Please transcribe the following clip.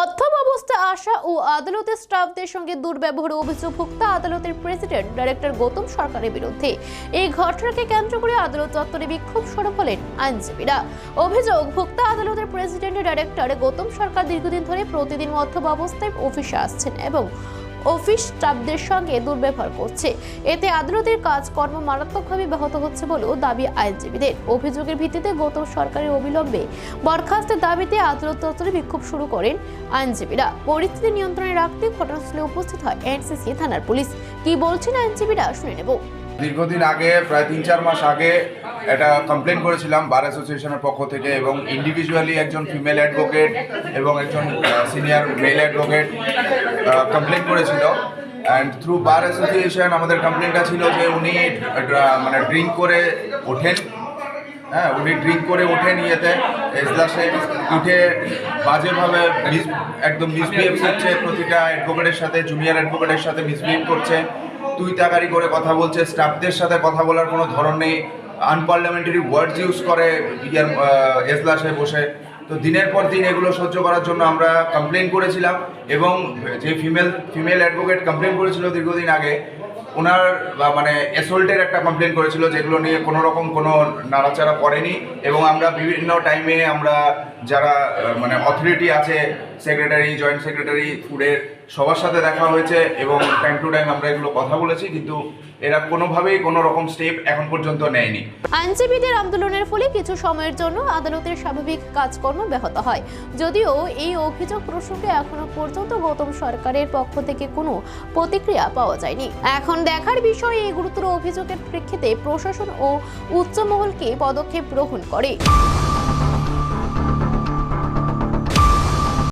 মধ্যম অবস্থা আসা ও আদালতের স্টাফদের সঙ্গে দুর্ব্যবহারের অভিযোগ ভোক্তা আদালতের প্রেসিডেন্ট ডাইরেক্টর গৌতম সরকারের বিরুদ্ধে। এই ঘটনাকে কেন্দ্র করে আদালত চত্বরে বিক্ষোভ সরব হলেন আইনজীবীরা। অভিযোগ, ভোক্তা আদালতের প্রেসিডেন্ট ডাইরেক্টর গৌতম সরকার দীর্ঘদিন ধরে প্রতিদিন মধ্যম অবস্থায় অফিসে আসছেন এবং অফিস স্টাফদের সঙ্গে দুর্ব্যবহার করছে। এতে আদালতের কাজকর্ম মারাত্মকভাবে ব্যাহত হচ্ছে বলেও দাবি আইনজীবীদের। অভিযোগের ভিত্তিতে গৌতম সরকারের অবিলম্বে বরখাস্তের দাবিতে আদালত চত্বরে বিক্ষোভ শুরু করেন আইনজীবীরা। পরিস্থিতি নিয়ন্ত্রণে রাখতে ঘটনাস্থলে উপস্থিত হয় এনসিসি থানার পুলিশ। কি বলছেন আইনজীবীরা শুনে নেব। দীর্ঘদিন আগে, প্রায় তিন চার মাস আগে এটা কমপ্লেন করেছিলাম বার অ্যাসোসিয়েশনের পক্ষ থেকে এবং ইন্ডিভিজুয়ালি একজন ফিমেল অ্যাডভোকেট এবং একজন সিনিয়র মেল অ্যাডভোকেট কমপ্লেন করেছিল। অ্যান্ড থ্রু বার অ্যাসোসিয়েশন আমাদের কমপ্লেনটা ছিল যে উনি মানে ড্রিঙ্ক করে ওঠেন। হ্যাঁ উনি ড্রিঙ্ক করে ওঠেন ইয়েতে। এজলাসে উঠে বাজেভাবে একদম মিসবিহেভ করছে, প্রতিটা অ্যাডভোকেটের সাথে জুনিয়র অ্যাডভোকেটের সাথে মিসবিহেভ করছে। তুই তাকারি করে কথা বলছে স্টাফদের সাথে কথা বলার কোনো ধরন নেই। আনপার্লামেন্টারি ওয়ার্ডস ইউজ করে, ইয়ার এজলাসে বসে। তো দিনের পর দিন এগুলো সহ্য করার জন্য আমরা কমপ্লেন করেছিলাম এবং যে ফিমেল ফিমেল অ্যাডভোকেট কমপ্লেন করেছিল দীর্ঘদিন আগে, ওনার মানে অ্যাসল্টের একটা কমপ্লেন করেছিল যেগুলো নিয়ে কোনো রকম কোনো নাড়াচাড়া করেনি এবং আমরা বিভিন্ন টাইমে আমরা যারা মানে অথরিটি আছে সেক্রেটারি জয়েন্ট সেক্রেটারি ফুডের সবার সাথে দেখা হয়েছে এবং টাইম টু টাইম আমরা এগুলো কথা বলেছি, কিন্তু এরা কোনোভাবেই কোনো রকম স্টেপ এখন পর্যন্ত নেয়নি। আইনজীবীদের আন্দোলনের ফলে কিছু সময়ের জন্য আদালতের স্বাভাবিক কাজকর্ম ব্যাহত হয়। যদিও এই অভিযোগ প্রসঙ্গে এখনও পর্যন্ত গৌতম সরকারের পক্ষ থেকে কোনো প্রতিক্রিয়া পাওয়া যায়নি। এখন দেখার বিষয় এই গুরুতর অভিযোগের প্রেক্ষিতে প্রশাসন ও উচ্চমহলকে পদক্ষেপ গ্রহণ করে।